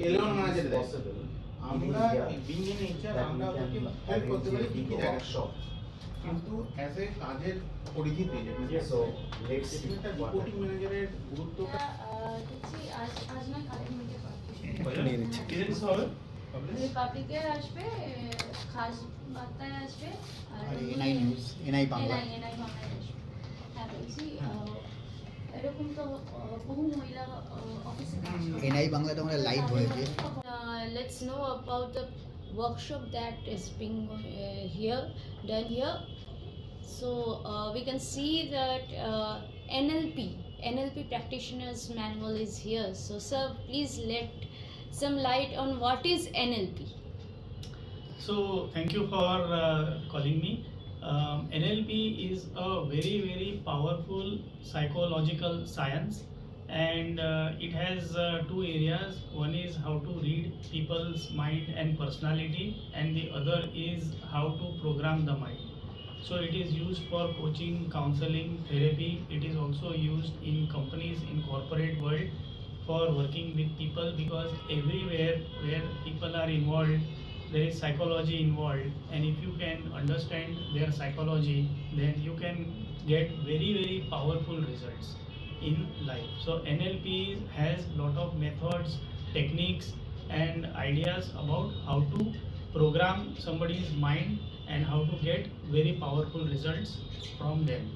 Eleven manager দেয় আমরা being in nature আমরা ওদেরকে হেল্প করতে পারি কি কি জায়গা কিন্তু অ্যাজ এ কাজের পরিধিতে see একটা what রিপোর্টিং ম্যানেজারের গুরুত্বটা? দেখছি আজ আজ নয় কালের মধ্যে রিপাবলিকে আসবে খাস বার্তায় আসবে আর NI news NI Bangla NI বাংলায় আসবে। হ্যাঁ বলছি এরকম তো আহ, বহু মহিলা অফিসে কাজ করে এনআই বাংলাটা আমরা লাইভ হয়েছে Uh, let's know about the workshop that is being uh, here done here so uh, we can see that uh, nlp nlp practitioners manual is here so sir please let some light on what is nlp So thank you for uh, calling me. Um, NLP is a very very powerful psychological science, and uh, it has uh, two areas. One is how to read people's mind and personality, and the other is how to program the mind. So it is used for coaching, counseling, therapy. It is also used in companies in corporate world for working with people because everywhere where people are involved there is psychology involved and if you can understand their psychology then you can get very very powerful results in life. So nlp has lot of methods techniques and ideas about how to program somebody's mind and how to get very powerful results from them.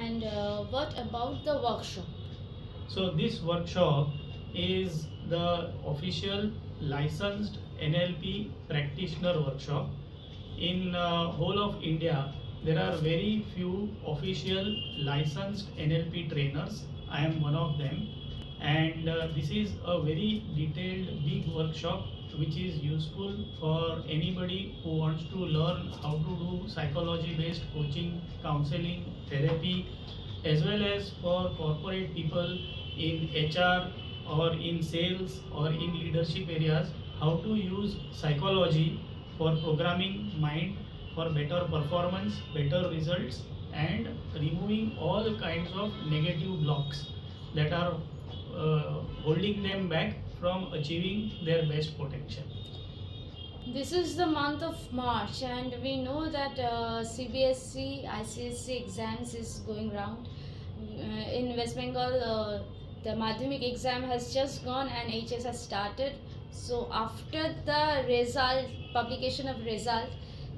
And uh, what about the workshop? So this workshop is the official licensed NLP practitioner workshop. In uh, whole of India, there are very few official licensed NLP trainers. I am one of them, and uh, this is a very detailed, big workshop which is useful for anybody who wants to learn how to do psychology-based coaching, counseling, therapy, as well as for corporate people in HR or in sales or in leadership areas how to use psychology for programming mind for better performance better results and removing all kinds of negative blocks that are uh, holding them back from achieving their best potential This is the month of March, and we know that uh, CBSC, ICSC exams is going round. Uh, in West Bengal, uh, the Madhyamik exam has just gone and HS has started. So after the result, publication of result,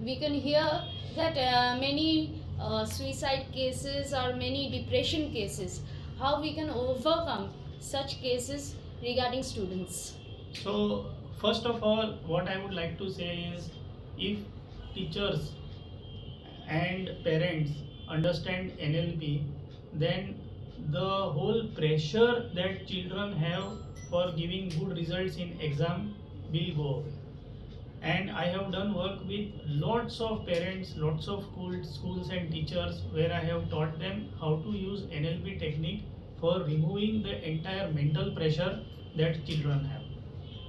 we can hear that uh, many uh, suicide cases or many depression cases. How we can overcome such cases regarding students. So, first of all, what I would like to say is if teachers and parents understand NLP, then the whole pressure that children have for giving good results in exam will go away. And I have done work with lots of parents, lots of schools, schools and teachers where I have taught them how to use NLP technique for removing the entire mental pressure that children have.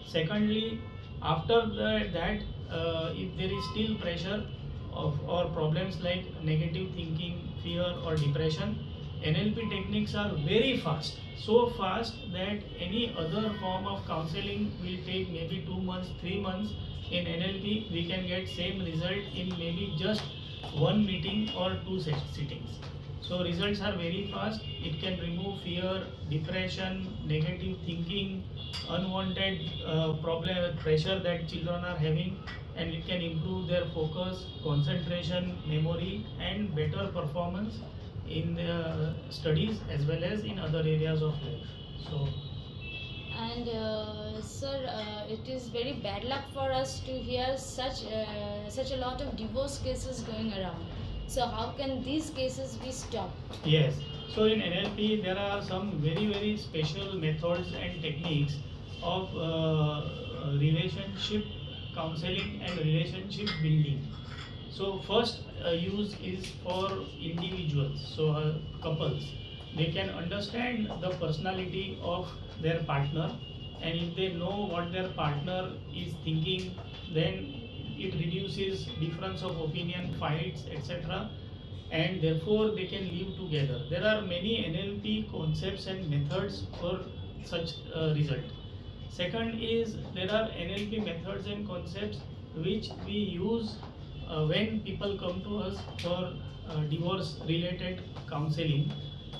Secondly, after the, that, uh, if there is still pressure of or problems like negative thinking, fear, or depression, NLP techniques are very fast, so fast that any other form of counseling will take maybe two months, three months. In NLP, we can get same result in maybe just one meeting or two sittings. So results are very fast. It can remove fear, depression, negative thinking, unwanted uh, problem, pressure that children are having, and it can improve their focus, concentration, memory, and better performance in their studies as well as in other areas of life. So And uh, sir, uh, it is very bad luck for us to hear such uh, such a lot of divorce cases going around. So how can these cases be stopped? Yes. So in NLP, there are some very very special methods and techniques of uh, relationship counseling and relationship building. So first uh, use is for individuals, so uh, couples. They can understand the personality of their partner, and if they know what their partner is thinking, then it reduces difference of opinion, fights, etc. And therefore they can live together. There are many NLP concepts and methods for such uh, result. Second is there are NLP methods and concepts which we use when people come to us for uh, divorce related counseling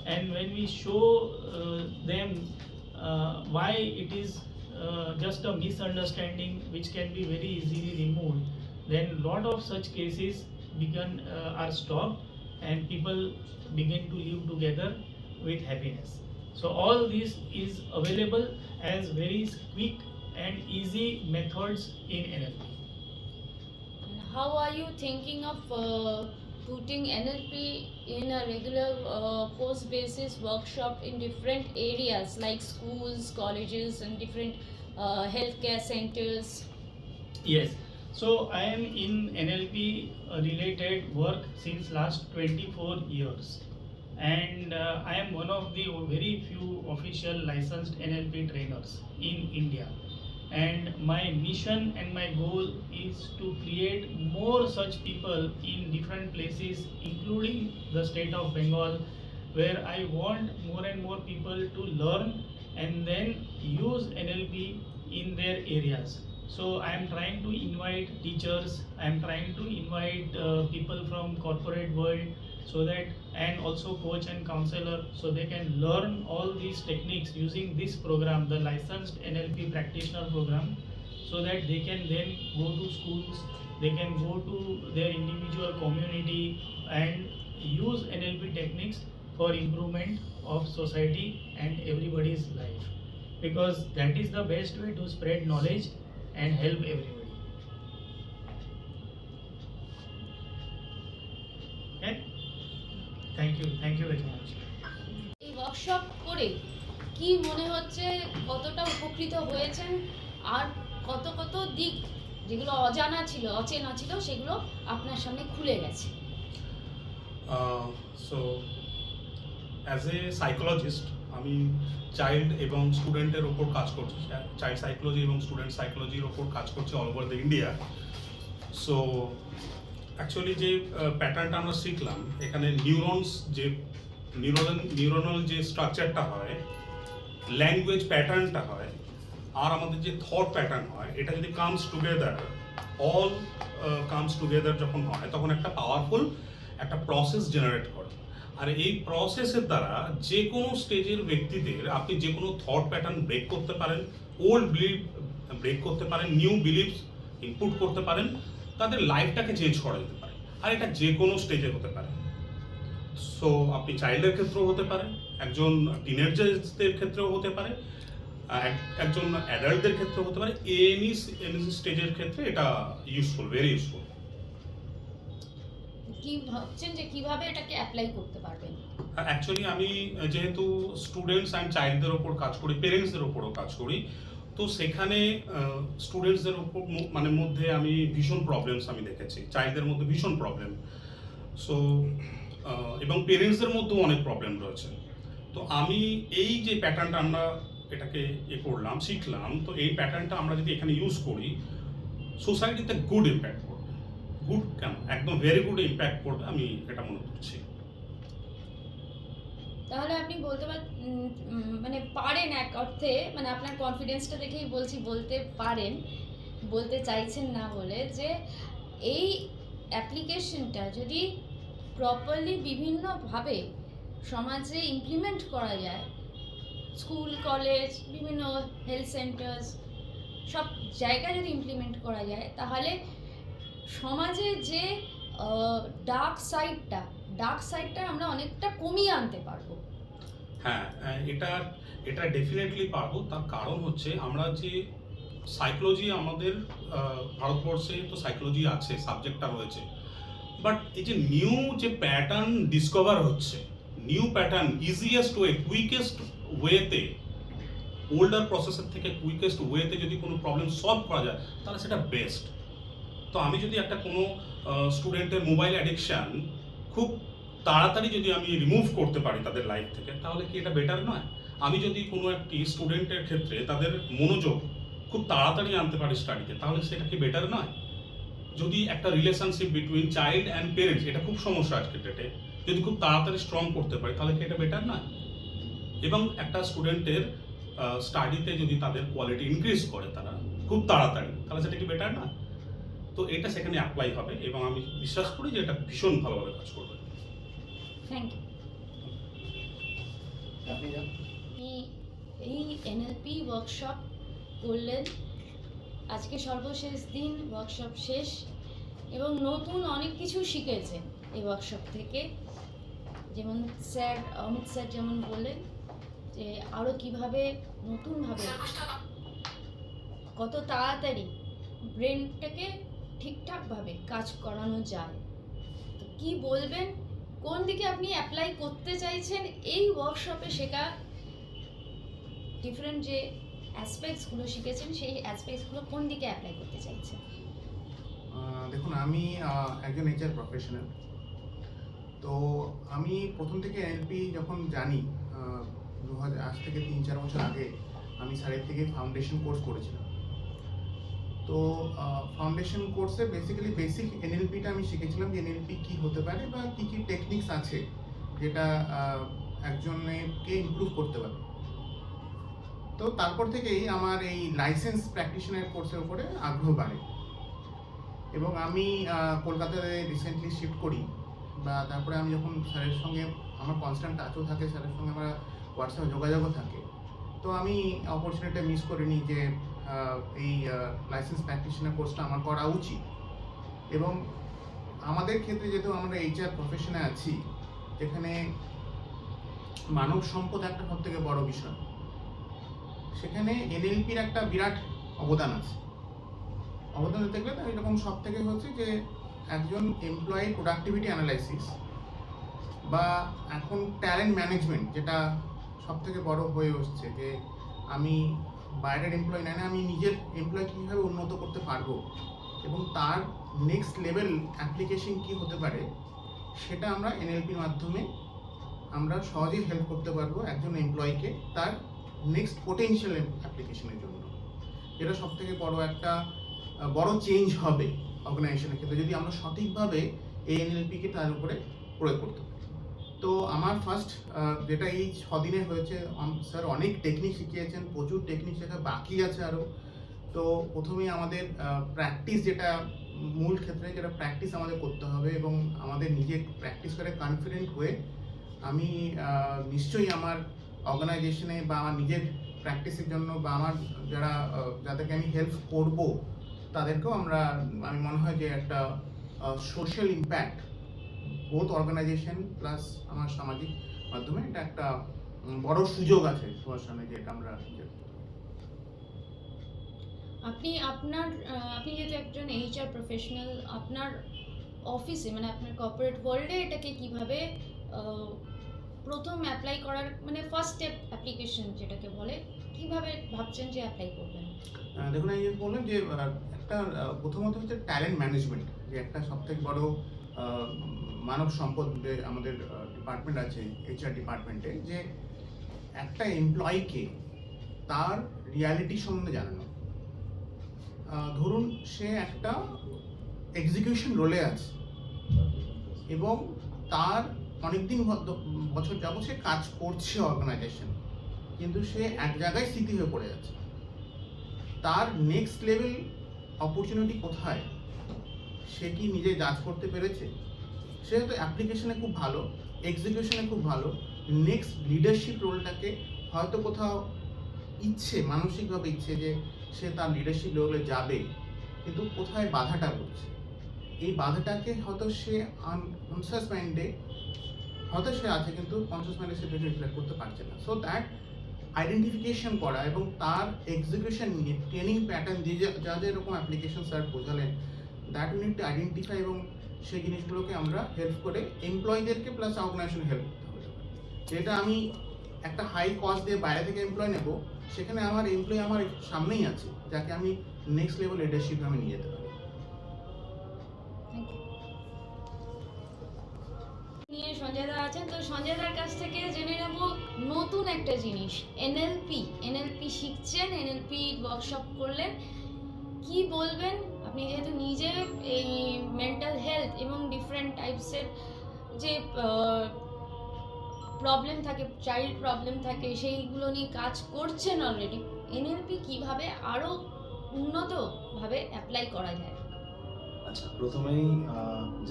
and when we show uh, them uh, why it is uh, just a misunderstanding which can be very easily removed then lot of such cases begin uh, are stopped and people begin to live together with happiness so all this is available as very quick and easy methods in NLP. How are you thinking of uh, putting NLP in a regular uh, course basis workshop in different areas like schools, colleges, and different uh, healthcare centers? Yes. So I am in NLP uh, related work since last 24 years. And uh, I am one of the very few official licensed NLP trainers in India. And my mission and my goal is to create more such people in different places, including the state of Bengal, where I want more and more people to learn and then use NLP in their areas. So I am trying to invite teachers, I am trying to invite uh, people from corporate world so that and also coach and counselor so they can learn all these techniques using this program, the licensed NLP practitioner program, so that they can then go to schools, they can go to their individual community and use NLP techniques for improvement of society and everybody's life because that is the best way to spread knowledge and help everybody. Thank you, thank you very much. এই workshop করে কি মনে হচ্ছে কতটা উপকৃত হয়েছেন? আর কত কত দিক যেগুলো অজানা ছিল অচেনা ছিল সেগুলো আপনার সামনে খুলে গেছে। সো অ্যাজ এ সাইকোলজিস্ট আমি চাইল্ড এবং স্টুডেন্টের ওপর কাজ করছি। চাইল্ড সাইকোলজি এবং স্টুডেন্ট সাইকোলজির ওপর কাজ করছি all over the India so actually যে প্যাটার্নটা আমরা শিখলাম, এখানে নিউরনস যে নিউরন নিউরনাল যে স্ট্রাকচারটা হয় ল্যাঙ্গুয়েজ প্যাটার্নটা হয়, আর আমাদের যে থট প্যাটার্ন হয়, এটা যদি comes together all comes together যখন হয়, তখন একটা পাওয়ারফুল একটা প্রসেস জেনারেট করে। আর এই প্রসেসের দ্বারা যে কোনো স্টেজের ব্যক্তিদের আপনি যে কোনো থট প্যাটার্ন ব্রেক করতে পারেন ওল্ড বিলিভ ব্রেক করতে পারেন নিউ বিলিভস ইনপুট করতে পারেন তাদের লাইফটাকে চেঞ্জ করা যেতে পারে। আর এটা যে কোনো স্টেজে হতে পারে। সো আপনি চাইল্ডের ক্ষেত্রেও হতে পারে একজন টিনেজার্সদের ক্ষেত্রেও হতে পারে একজন অ্যাডাল্টদের ক্ষেত্রেও হতে পারে এনি এনি স্টেজের ক্ষেত্রে এটা ইউজফুল ভেরি ইউজফুল কি ভাবছেন যে কীভাবে এটাকে অ্যাপ্লাই করতে পারবেন? অ্যাকচুয়ালি আমি যেহেতু স্টুডেন্টস অ্যান্ড চাইল্ডদের ওপর কাজ করি পেরেন্টসদের ওপরও কাজ করি তো সেখানে স্টুডেন্টসদের ওপর মানে মধ্যে আমি ভীষণ প্রবলেমস আমি দেখেছি। চাইল্ডদের মধ্যে ভীষণ প্রবলেম সো এবং পেরেন্টসদের মধ্যেও অনেক প্রবলেম রয়েছে। তো আমি এই যে প্যাটার্নটা আমরা এটাকে এ করলাম, শিখলাম, তো এই প্যাটার্নটা আমরা যদি এখানে ইউজ করি সোসাইটিতে গুড ইম্প্যাক্ট করবে। গুড কেন? একদম ভেরি গুড ইম্প্যাক্ট করবে, আমি এটা মনে করছি। তাহলে আপনি বলতে পার মানে পারেন এক অর্থে মানে আপনার কনফিডেন্সটা দেখেই বলছি, বলতে পারেন, বলতে চাইছেন না বলে যে এই অ্যাপ্লিকেশনটা যদি প্রপারলি বিভিন্নভাবে সমাজে ইমপ্লিমেন্ট করা যায় স্কুল কলেজ বিভিন্ন হেলথ সেন্টার্স সব জায়গায় যদি ইমপ্লিমেন্ট করা যায়, তাহলে সমাজে যে ডার্ক সাইডটা ডার্ক সাইডটা আমরা অনেকটা কমিয়ে আনতে পারব। হ্যাঁ আহ, এটা এটা ডেফিনেটলি পারব। তার কারণ হচ্ছে আমরা যে সাইকোলজি আমাদের ভারতবর্ষে তো সাইকোলজি আছে সাবজেক্টটা রয়েছে। বাট এই যে নিউ যে প্যাটার্ন ডিসকভার হচ্ছে new pattern easiest way quickest ওয়েতে ওল্ডার প্রসেসের থেকে কুইকেস্ট ওয়েতে যদি কোনো প্রবলেম সলভ করা যায় তাহলে সেটা বেস্ট তো আমি যদি একটা কোনো স্টুডেন্টের মোবাইল অ্যাডিকশান খুব তাড়াতাড়ি যদি আমি রিমুভ করতে পারি তাদের লাইফ থেকে, তাহলে কি এটা বেটার নয়? আমি যদি কোনো একটি স্টুডেন্টের ক্ষেত্রে তাদের মনোযোগ খুব তাড়াতাড়ি আনতে পারি স্টাডিতে তাহলে সেটা কি বেটার নয়? যদি একটা relationship between child and parents এটা খুব সমস্যা আজকের ডেটে যদি খুব তাড়াতাড়ি স্ট্রং করতে পারি, তাহলে কি এটা বেটার নয়? এবং একটা স্টুডেন্টের স্টাডিতে যদি তাদের কোয়ালিটি ইনক্রিজ করে তারা খুব তাড়াতাড়ি, তাহলে সেটা কি বেটার না তো এটা সেখানে অ্যাপ্লাই হবে এবং আমি বিশ্বাস করি যে এটা ভীষণ ভালোভাবে কাজ করবে। থ্যাংক ইউ আপনি এই এই এনএলপি ওয়ার্কশপ করলেন। আজকে সর্বশেষ দিন ওয়ার্কশপ শেষ। এবং নতুন অনেক কিছু শিখেছেন এই ওয়ার্কশপ থেকে। যেমন স্যার অমিত স্যার যেমন বললেন যে আরও কীভাবে নতুনভাবে কত তাড়াতাড়ি ব্রেনটাকে ঠিকঠাকভাবে কাজ করানো যায়। তো কী বলবেন? কোন দিকে আপনি অ্যাপ্লাই করতে চাইছেন এই ওয়ার্কশপে শেখা ডিফারেন্ট যে অ্যাসপেক্টসগুলো শিখেছেন, সেই অ্যাসপেক্টসগুলো কোন দিকে অ্যাপ্লাই করতে চাইছেন? দেখুন, আমি একজন এইচআর প্রফেশনাল তো আমি প্রথম থেকে এনএলপি যখন জানি দু হাজার আজ থেকে তিন চার বছর আগে, আমি সাড়ে থেকে ফাউন্ডেশন কোর্স করেছিলাম। তো ফাউন্ডেশন কোর্সে বেসিক্যালি বেসিক এনএলপিটা আমি শিখেছিলাম যে এনএলপি কী হতে পারে বা কী কী টেকনিক্স আছে যেটা একজনকে ইমপ্রুভ করতে পারে। তো তারপর থেকেই আমার এই লাইসেন্স প্র্যাকটিশনার কোর্সের উপরে আগ্রহ বাড়ে। এবং আমি কলকাতায় রিসেন্টলি শিফট করি বা তারপরে আমি যখন স্যারের সঙ্গে আমার কনস্ট্যান্ট টাচও থাকে, স্যারের সঙ্গে আমার হোয়াটসঅ্যাপে যোগাযোগও থাকে। তো আমি অপরচুনিটি মিস করিনি যে এই লাইসেন্স প্র্যাকটিশনার কোর্সটা আমার করা উচিত। এবং আমাদের ক্ষেত্রে যেহেতু আমরা এইচআর প্রফেশনে আছি, যেখানে মানব সম্পদ একটা সব থেকে বড় বিষয়। সেখানে এনএলপির একটা বিরাট অবদান আছে। অবদান দেখলে না এরকম সব থেকে হচ্ছে যে, একজন এমপ্লয়ি প্রোডাক্টিভিটি অ্যানালাইসিস বা এখন ট্যালেন্ট ম্যানেজমেন্ট যেটা সব থেকে বড় হয়ে আসছে যে, আমি বাইরের এমপ্লয় নেয় না, আমি নিজের এমপ্লয় কীভাবে উন্নত করতে পারব? এবং তার নেক্সট লেভেল অ্যাপ্লিকেশন কি হতে পারে? সেটা আমরা এনএলপির মাধ্যমে আমরা সহজেই হেল্প করতে পারব একজন এমপ্লয়িকে তার নেক্সট পোটেনশিয়াল অ্যাপ্লিকেশনের জন্য। যেটা সব থেকে বড় একটা বড় চেঞ্জ হবে অর্গানাইজেশনের ক্ষেত্রে, যদি আমরা সঠিকভাবে এই এনএলপিকে তার উপরে প্রয়োগ করতে তো আমার ফার্স্ট যেটা এই ছদিনে হয়েছে স্যার অনেক টেকনিক শিখিয়েছেন, প্রচুর টেকনিক শেখা, বাকি আছে আরও তো প্রথমেই আমাদের প্র্যাকটিস যেটা, মূল ক্ষেত্রে যেটা প্র্যাকটিস আমাদের করতে হবে এবং আমাদের নিজে প্র্যাকটিস করে কনফিডেন্ট হয়ে আমি নিশ্চয়ই আমার অর্গানাইজেশনে বা আমার নিজের প্র্যাকটিসের জন্য বা আমার যারা যাদেরকে আমি হেল্প করব, তাদেরকেও আমরা, আমি মনে হয় যে একটা social impact both organisation plus আমার সামাজিক মাধ্যমে এটা একটা বড় সুযোগ আছে সবার সামনে যে এটা আমরা আপনি আপনার আপনি যেহেতু একজন এইচআর প্রফেশনাল আপনার অফিসে মানে আপনার কর্পোরেট ওয়ার্ল্ডে এটাকে কীভাবে প্রথম অ্যাপ্লাই করার মানে ফার্স্ট স্টেপ অ্যাপ্লিকেশন যেটাকে বলে কীভাবে ভাবছেন যে অ্যাপ্লাই করবেন? দেখুন আমি বললাম যে একটা প্রথমত হচ্ছে ট্যালেন্ট ম্যানেজমেন্ট যে একটা সবথেকে বড় মানব সম্পদ আমাদের ডিপার্টমেন্ট আছে এইচআর ডিপার্টমেন্টে যে একটা এমপ্লয়িকে তার রিয়ালিটি সম্বন্ধে জানানো। ধরুন সে একটা এক্সিকিউশন রোলে আছে এবং তার অনেকদিন বছর যাব সে কাজ করছে অর্গানাইজেশন কিন্তু সে এক জায়গায় স্থিতি হয়ে পড়ে আছে তার নেক্সট লেভেল অপরচুনিটি কোথায়? সে কি নিজে জাজ করতে পেরেছে? সে হয়তো অ্যাপ্লিকেশনে খুব ভালো এক্সিকিউশনে খুব ভালো নেক্সট লিডারশিপ রোলটাকে হয়তো কোথাও ইচ্ছে, মানসিকভাবে ইচ্ছে যে সে তার লিডারশিপ রোলে যাবে, কিন্তু কোথায় বাধাটা পড়ছে? এই বাধাটাকে হয়তো সে আনকনসিয়াস মাইন্ডে হয়তো সে আছে, কিন্তু কনসিয়াস মাইন্ডে সে রিফ্লেক্ট করতে পারছে না। সো দ্যাট আইডেন্টিফিকেশন করা এবং তার এক্সিকিউশন নিয়ে ট্রেনিং প্যাটার্ন যে যা যা এরকম অ্যাপ্লিকেশন স্যার বোঝালেন দ্যাট টু আইডেন্টিফাই এবং সেই জিনিসগুলোকে আমরা হেল্প করে এমপ্লয়ীদেরকে প্লাস অর্গানাইজেশন হেল্প করতে হবে যেটা আমি একটা হাই কস্ট দিয়ে বাইরে থেকে এমপ্লয় নেব, সেখানে আমার এমপ্লয় আমার সামনেই আছে, যাকে আমি নেক্সট লেভেল লিডারশিপ আমি নিয়ে যেতে পারি। নিয়ে সঞ্জয় দা আছেন, তো সঞ্জয় দার কাছ থেকে জেনে নেব নতুন একটা জিনিস এনএলপি এনএলপি শিখছেন এনএলপি ওয়ার্কশপ করলেন, কি বলবেন? আপনি যেহেতু নিজে এই মেন্টাল হেলথ এবং ডিফারেন্ট টাইপসের যে প্রবলেম থাকে চাইল্ড প্রবলেম থাকে, সেইগুলো নিয়ে কাজ করছেন অলরেডি এনএলপি কীভাবে আরও উন্নতভাবে অ্যাপ্লাই করা যায়? আচ্ছা প্রথমেই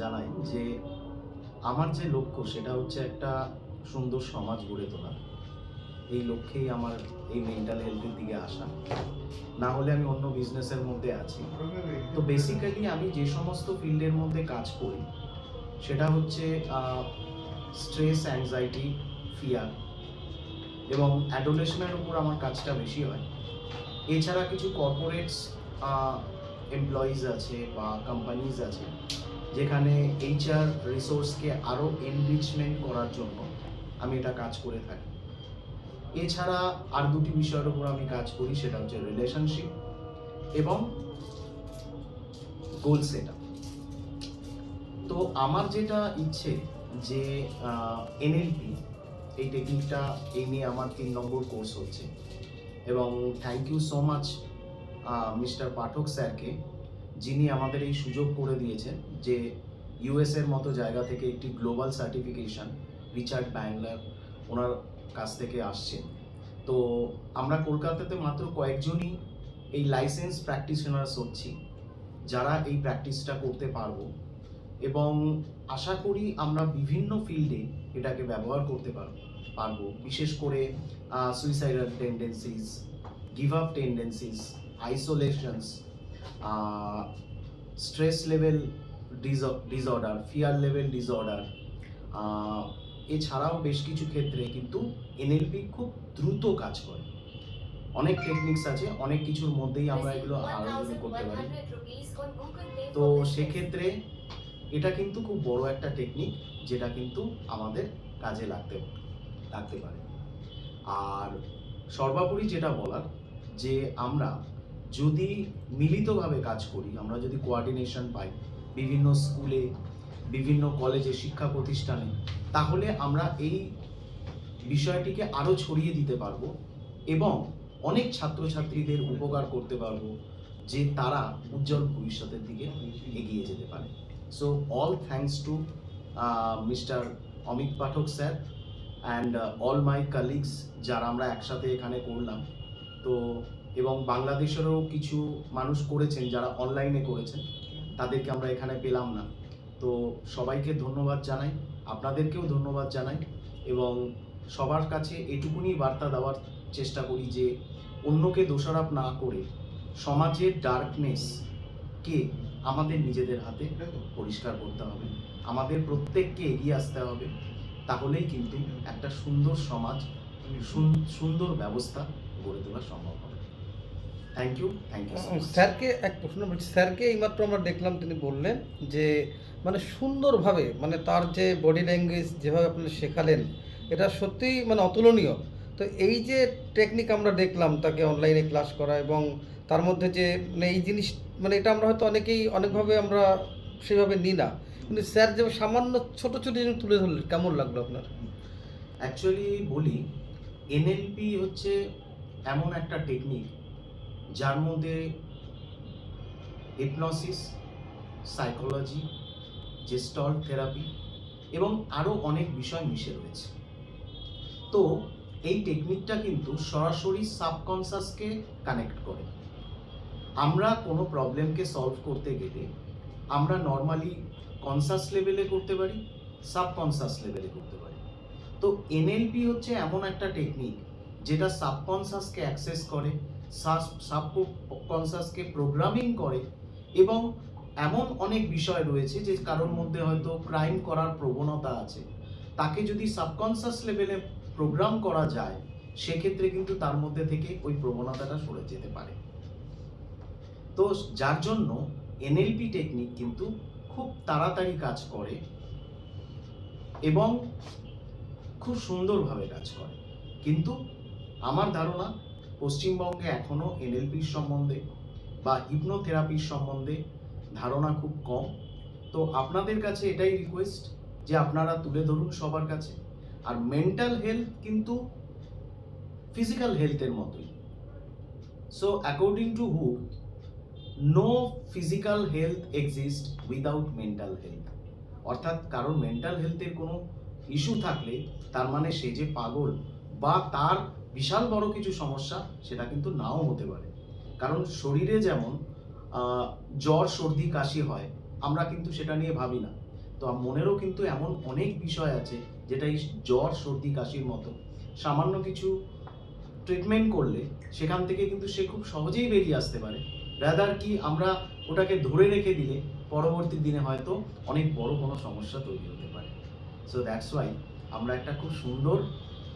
জানাই যে, আমার যে লক্ষ্য সেটা হচ্ছে একটা সুন্দর সমাজ গড়ে তোলা। এই লক্ষ্যেই আমার এই মেন্টাল হেলথের দিকে আসা। না হলে আমি অন্য বিজনেসের মধ্যে আছি। তো বেসিক্যালি আমি যে সমস্ত ফিল্ডের মধ্যে কাজ করি, সেটা হচ্ছে স্ট্রেস অ্যাংজাইটি ফিয়ার এবং অ্যাডোলেশনের উপর আমার কাজটা বেশি হয়। এছাড়া কিছু কর্পোরেটস এমপ্লয়িজ আছে বা কোম্পানিজ আছে, যেখানে এইচআর রিসোর্সকে আরও এনরিচমেন্ট করার জন্য আমি এটা কাজ করে থাকি। এছাড়া আর দুটি বিষয়ের উপর আমি কাজ করি, সেটা হচ্ছে রিলেশনশিপ এবং গোল সেট তো আমার যেটা ইচ্ছে যে এনএলপি এই টেকনিকটা এই নিয়ে আমার তিন নম্বর কোর্স হচ্ছে এবং thank you so much mister Pathak স্যারকে, যিনি আমাদের এই সুযোগ করে দিয়েছেন যে ইউএস এর মতো জায়গা থেকে একটি গ্লোবাল সার্টিফিকেশন রিচার্ড ব্যাংলার ওনার কাছ থেকে আসছে তো আমরা কলকাতাতে মাত্র কয়েকজনই এই লাইসেন্স প্র্যাকটিশনার্স হচ্ছি, যারা এই প্র্যাকটিসটা করতে পারব। এবং আশা করি আমরা বিভিন্ন ফিল্ডে এটাকে ব্যবহার করতে পারব পারব। বিশেষ করে suicidal tendencies give up tendencies isolations stress level disorder fear level disorder এছাড়াও বেশ কিছু ক্ষেত্রে কিন্তু এনএলপি খুব দ্রুত কাজ করে। অনেক টেকনিক্স আছে, অনেক কিছুর মধ্যেই আমরা এগুলো আলোচনা করতে পারি। তো সেক্ষেত্রে এটা কিন্তু খুব বড় একটা টেকনিক যেটা কিন্তু আমাদের কাজে লাগতে লাগতে পারে। আর সর্বোপরি যেটা বলার, যে আমরা যদি মিলিতভাবে কাজ করি, আমরা যদি কোয়ার্ডিনেশন পাই বিভিন্ন স্কুলে বিভিন্ন কলেজে শিক্ষা প্রতিষ্ঠানে তাহলে আমরা এই বিষয়টিকে আরও ছড়িয়ে দিতে পারব এবং অনেক ছাত্রছাত্রীদের উপকার করতে পারব যে তারা উজ্জ্বল ভবিষ্যতের দিকে এগিয়ে যেতে পারে। So all thanks to mister Amit Pathak sir and all my colleagues যারা আমরা একসাথে এখানে করলাম। তো, এবং বাংলাদেশেরও কিছু মানুষ করেছেন যারা অনলাইনে করেছেন, তাদেরকে আমরা এখানে পেলাম না। তো, সবাইকে ধন্যবাদ জানাই। আপনাদেরকেও ধন্যবাদ জানাই এবং সবার কাছে এটুকুনি বার্তা দেওয়ার চেষ্টা করি যে অন্যকে দোষারোপ না করে সমাজের ডার্কনেসকে আমাদের নিজেদের হাতে পরিষ্কার করতে হবে। আমাদের প্রত্যেককে এগিয়ে আসতে হবে। তাহলেই কিন্তু একটা সুন্দর সমাজ, সুন- সুন্দর ব্যবস্থা গড়ে তোলা সম্ভব থ্যাংক ইউ থ্যাংক ইউ স্যারকে এক প্রশ্ন বলছি স্যারকে এইমাত্র আমরা দেখলাম তিনি বললেন যে মানে সুন্দরভাবে মানে তার যে বডি ল্যাঙ্গুয়েজ যেভাবে আপনি শেখালেন এটা সত্যিই মানে অতুলনীয়। তো এই যে টেকনিক আমরা দেখলাম তাকে অনলাইনে ক্লাস করা এবং তার মধ্যে যে মানে এই জিনিস মানে এটা আমরা হয়তো অনেকেই অনেকভাবে আমরা সেভাবে নিই না। কিন্তু স্যার যে সামান্য ছোট ছোট জিনিস তুলে ধরলেন কেমন লাগল আপনার? অ্যাকচুয়ালি বলি এনএলপি হচ্ছে এমন একটা টেকনিক যার মধ্যে হিপনোসিস সাইকোলজি জেস্টল থেরাপি এবং আরও অনেক বিষয় মিশে রয়েছে। তো এই টেকনিকটা কিন্তু সরাসরি সাবকনসাসকে কানেক্ট করে। আমরা কোনো প্রবলেমকে সলভ করতে গেলে আমরা নর্মালি কনসাস লেভেলে করতে পারি সাবকনসাস লেভেলে করতে পারি। তো এনএলপি হচ্ছে এমন একটা টেকনিক যেটা সাবকনসাসকে অ্যাক্সেস করে সাবকনসাসকে প্রোগ্রামিং করে এবং এমন অনেক বিষয় রয়েছে যে কারোর মধ্যে হয়তো ক্রাইম করার প্রবণতা আছে। তাকে যদি সাবকনসাস লেভেলে প্রোগ্রাম করা যায়, সেক্ষেত্রে কিন্তু তার মধ্যে থেকে ওই প্রবণতাটা সরে যেতে পারে। তো যার জন্য এনএলপি টেকনিক কিন্তু খুব তাড়াতাড়ি কাজ করে এবং খুব সুন্দরভাবে কাজ করে। কিন্তু আমার ধারণা পশ্চিমবঙ্গে এখনও এনএলপির সম্বন্ধে বা হিপনোথেরাপির সম্বন্ধে ধারণা খুব কম। তো আপনাদের কাছে এটাই রিকোয়েস্ট যে আপনারা তুলে ধরুন সবার কাছে। আর মেন্টাল হেলথ কিন্তু ফিজিক্যাল হেলথের মতোই। So according to who no physical health exist without mental health অর্থাৎ কারোর মেন্টাল হেলথের কোনো ইস্যু থাকলে তার মানে সে যে পাগল বা তার বিশাল বড় কিছু সমস্যা, সেটা কিন্তু নাও হতে পারে। কারণ শরীরে যেমন জ্বর, সর্দি, কাশি হয়, আমরা কিন্তু সেটা নিয়ে ভাবি না। তো মনেরও কিন্তু এমন অনেক বিষয় আছে, যেটা এই জ্বর, সর্দি, কাশির মতো। সামান্য কিছু ট্রিটমেন্ট করলে, সেখান থেকে কিন্তু সে খুব সহজেই বেরিয়ে আসতে পারে। রাদার কি আমরা ওটাকে ধরে রেখে দিলে, পরবর্তী দিনে হয়তো অনেক বড় কোনো সমস্যা তৈরি হতে পারে। সো দ্যাটস ওয়াই আমরা একটা খুব সুন্দর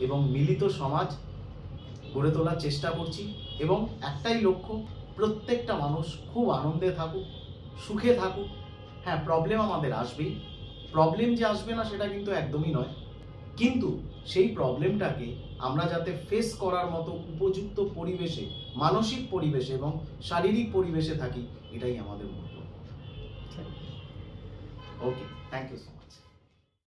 এবং মিলিত সমাজ গড়ে তোলার চেষ্টা করছি এবং একটাই লক্ষ্য প্রত্যেকটা মানুষ খুব আনন্দে থাকুক সুখে থাকুক। হ্যাঁ প্রবলেম আমাদের আসবেই। প্রবলেম যে আসবে না সেটা কিন্তু একদমই নয়। কিন্তু সেই প্রবলেমটাকে আমরা যাতে ফেস করার মতো উপযুক্ত পরিবেশে মানসিক পরিবেশে এবং শারীরিক পরিবেশে থাকি এটাই আমাদের মতো okay thank you so much